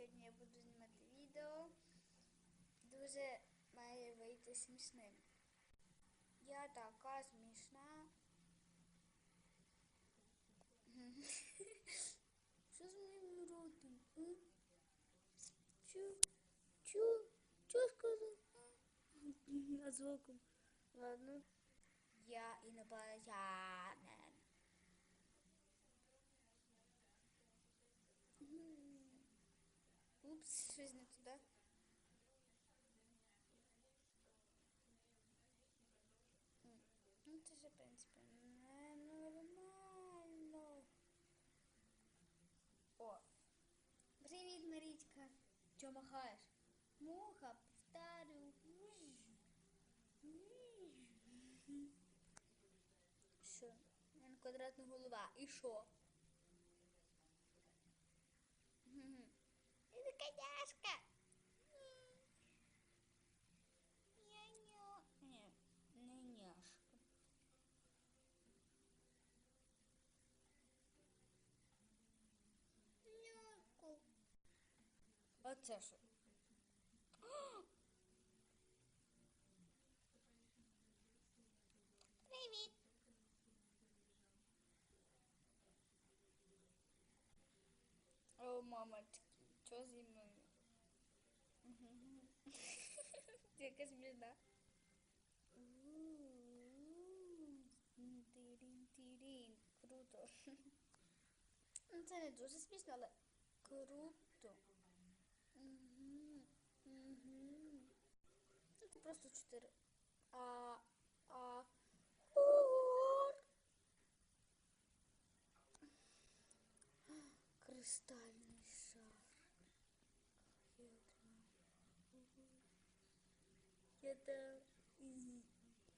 сьогодні я буду знімати відео. Дуже має вийти смішним. Я така смішна. Що з моїм ротом? Чу, чу, чу сказав? А звуком. Ладно. Я інопланетянин. Упс, щось не туди. Ну, це ж, в принципі, ненормально. О. Привіт, Марічка. Чого махаєш? Муха, повторю. Що? У мене квадратна голова. І що? Няшка. Ня-ня. Ні, не няшка. Няшку. А це що? Привіт. О, мамочки, що зі мною? Мгм. Яка смішна. Тирін-тирін. Круто. Ну, Це не дуже смішно, але круто. Мгм. Ну, Це просто чотири. А, а. Кристальний шар. Я тримаю. Та... Мгм.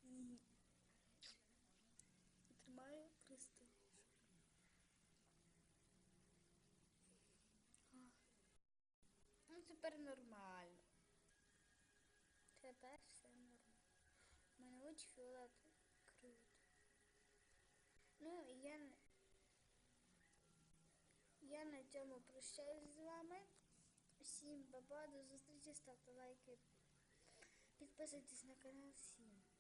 Мгм. Тримаю кристальний Ну, тепер нормально. Тепер все нормально. У мене очі фіолетові. Круто. Ну, і я, я на цьому прощаюсь з вами. Всім баба, до зустрічі, ставте лайки. Підписуйтесь на канал всім.